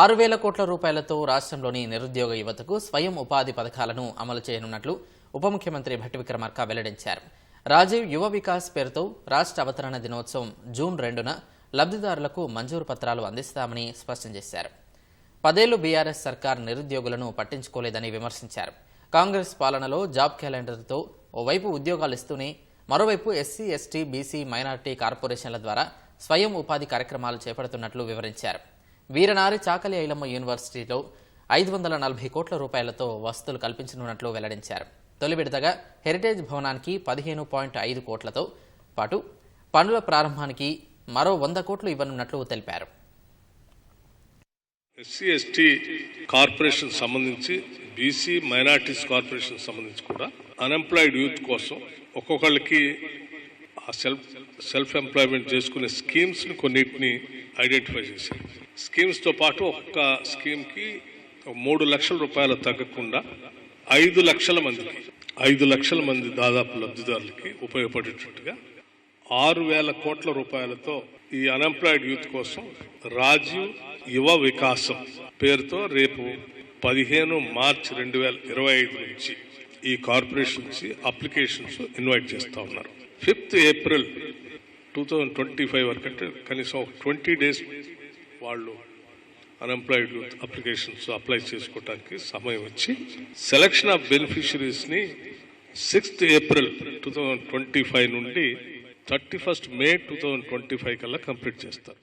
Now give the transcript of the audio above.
ఆరు వేల కోట్ల రూపాయలతో రాష్ట్రంలోని నిరుద్యోగ యువతకు స్వయం ఉపాధి పథకాలను అమలు చేయనున్నట్లు ఉప ముఖ్యమంత్రి భట్టి విక్రమార్క వెల్లడించారు. రాజీవ్ యువ వికాస్ పేరుతో రాష్ట్ర అవతరణ దినోత్సవం జూన్ రెండున లబ్ధిదారులకు మంజూరు పత్రాలు అందిస్తామని స్పష్టం చేశారు. పదేళ్ళు బీఆర్ఎస్ సర్కార్ నిరుద్యోగులను పట్టించుకోలేదని విమర్శించారు. కాంగ్రెస్ పాలనలో జాబ్ క్యాలెండర్తో ఓవైపు ఉద్యోగాలు ఇస్తూనే మరోవైపు ఎస్సీ ఎస్టీ బీసీ మైనార్టీ కార్పొరేషన్ల ద్వారా స్వయం ఉపాధి కార్యక్రమాలు చేపడుతున్నట్లు వివరించారు. వీరనారి చాకలి ఐలమ్మ యూనివర్సిటీలో ఐదు వందల నలభై కోట్ల రూపాయలతో వసతులు కల్పించనున్నట్లు వెల్లడించారు. తొలి విడతగా హెరిటేజ్ భవనానికి పదిహేను పాయింట్ ఐదు కోట్లతో పాటు పనుల ప్రారంభానికి మరో వంద కోట్లు ఇవ్వనున్నట్లు తెలిపారు. ఎస్సీ ఎస్టీ కార్పొరేషన్ సంబంధించి బీసీ మైనార్టీస్ కార్పొరేషన్ సంబంధించి కూడా అన్ఎంప్లాయిడ్ యూత్ కోసం ఒక్కొక్కళ్ళకి సెల్ఫ్ సెల్ఫ్ ఎంప్లాయ్మెంట్ చేసుకునే స్కీమ్స్ కొన్నిటిని ఐడెంటిఫై చేశారు. స్కీమ్స్తో పాటు ఒక్క స్కీమ్కి మూడు లక్షల రూపాయలు తగ్గకుండా ఐదు లక్షల మందికి ఐదు లక్షల మంది దాదాపు లబ్ధిదారులకి ఉపయోగపడేటట్టుగా ఆరు వేల కోట్ల రూపాయలతో ఈ అన్ఎంప్లాయిడ్ యూత్ కోసం రాజీవ్ యువ వికాసం పేరుతో రేపు పదిహేను మార్చ్ రెండు వేల ఇరవై ఐదు నుంచి ఈ కార్పొరేషన్స్ అప్లికేషన్స్ ఇన్వైట్ చేస్తా ఉన్నారు. Fifth April two thousand twenty five వరకు అంటే కనీసం ఒక ట్వంటీ డేస్ వాళ్ళు అన్ఎంప్లాయిడ్ అప్లికేషన్స్ అప్లై చేసుకోవడానికి సమయం వచ్చి selection of బెనిఫిషరీస్ని sixth April two thousand twenty five నుండి thirty first May two thousand twenty five కల్లా కంప్లీట్ చేస్తారు.